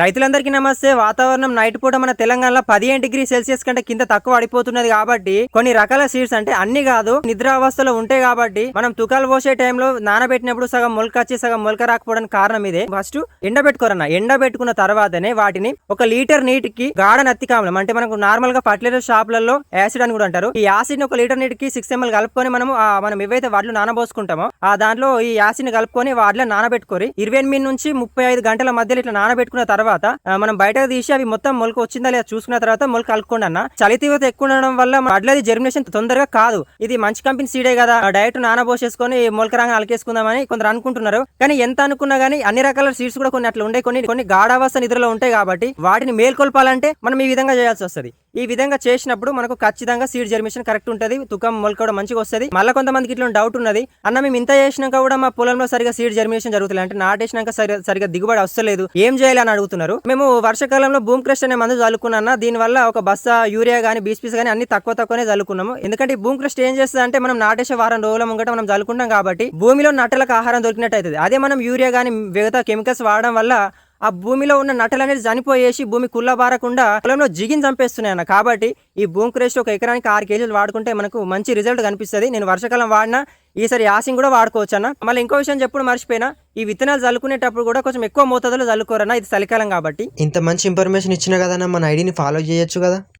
రైతులందరికీ నమస్తే. వాతావరణం నైట్ పూట మన తెలంగాణలో పదిహేను డిగ్రీ సెల్సియస్ కంటే కింద తక్కువ పడిపోతున్నది కాబట్టి కొన్ని రకాల సీడ్స్ అంటే అన్ని కాదు నిద్రావస్థలో ఉంటాయి కాబట్టి మనం తుకాలు పోసే టైంలో నానబెట్టినప్పుడు సగం మొలక వచ్చి సగం మొలక రాకపోవడానికి కారణం ఇదే. ఫస్ట్ ఎండ పెట్టుకోరన్న ఎండ పెట్టుకున్న తర్వాతనే వాటిని ఒక లీటర్ నీటికి గాఢ నత్తికామలం అంటే మనకు నార్మల్గా ఫర్టిలైజర్ షాపులలో యాసిడ్ అని కూడా అంటారు. ఈ యాసిడ్ని ఒక లీటర్ నీటికి సిక్స్ ఎంఎల్ కలుపుకొని మనం ఆ మనం ఏవైతే వాటిలో నానబోసుకుంటామో ఆ దాంట్లో ఈ యాసిడ్ని కలుపుకొని వాటిలో నానబెట్టుకొని ఇరవై ఎనిమిది నుంచి ముప్పై ఐదు గంటల మధ్యలో ఇట్లా నానబెట్టుకున్న తర్వాత తర్వాత మనం బయటకు తీసి అవి మొత్తం మొలక వచ్చిందా లేదా చూసుకున్న తర్వాత మొలక కలుపుకోండి అన్న. చలి తీవ్రత ఎక్కువ ఉండడం వల్ల అడ్లది జర్మినేషన్ తొందరగా కాదు. ఇది మంచి కంపెనీ సీడే కదా. డైరెక్ట్ నానబోసేసుకొని మొలక రంగం అలకేసుకుందామని కొందరు అనుకుంటున్నారు. కానీ ఎంత అనుకున్నా కానీ అన్ని రకాల సీడ్స్ కూడా కొన్ని అట్లా ఉండే. కొన్ని కొన్ని గాఢావస్థ నిద్రలో ఉంటాయి కాబట్టి వాటిని మేల్కొల్పాలంటే మనం ఈ విధంగా చేయాల్సి వస్తుంది. ఈ విధంగా చేసినప్పుడు మనకు ఖచ్చితంగా సీడ్ జర్మిషన్ కరెక్ట్ ఉంటుంది. తుకం మొలక కూడా మంచిగా వస్తుంది. మళ్ళీ కొంతమందికి ఇట్లా డౌట్ ఉన్నది. అన్న మేము ఇంత చేసినాక కూడా మా పొలంలో సరిగా సీడ్ జర్మినేషన్ జరుగుతుంది అంటే నాటేసినాక సరి- సరిగా దిగుబడి వస్తలేదు. ఏం చేయాలి అని అడుగుతున్నారు. మేము వర్షాకాలంలో భూమి క్రష్ అనే మందు చల్లుకున్నా దీని వల్ల ఒక బస్తా యూరియా కానీ బీస్పీస్ కానీ అన్ని తక్కువ తక్కువనే చల్లుకున్నాము ఎందుకంటే భూమి క్రష్ ఏం చేస్తుంది అంటే మనం నాటేసే వారం రోజుల ముంగట మనం చల్లుకుంటాం కాబట్టి భూమిలో నట్టలకు ఆహారం దొరికినట్టు అవుతుంది అదే మనం యూరియా కానీ మిగతా కెమికల్స్ వాడడం వల్ల ఆ భూమిలో ఉన్న నట్టలు అనేది చనిపోయేసి భూమి కుల్లబారకుండా పొలంలో జిగిని చంపేస్తున్నాయి అన్న. కాబట్టి ఈ భూమి క్రేస్ట్ ఒక ఎకరానికి ఆరు కేజీలు వాడుకుంటే మనకు మంచి రిజల్ట్ కనిపిస్తుంది. నేను వర్షాకాలం వాడినా ఈసారి యాసింగ్ కూడా వాడుకోవచ్చు అన్న మళ్ళీ ఇంకో విషయం చెప్పుడు మర్చిపోయినా ఈ విత్తనాలు చల్లుకునేటప్పుడు కూడా కొంచెం ఎక్కువ మోతాదులో చల్లుకోరన్న ఇది చలికాలం కాబట్టి. ఇంత మంచి ఇన్ఫర్మేషన్ ఇచ్చిన కదా మన ఐడిని ఫాలో చేయొచ్చు కదా?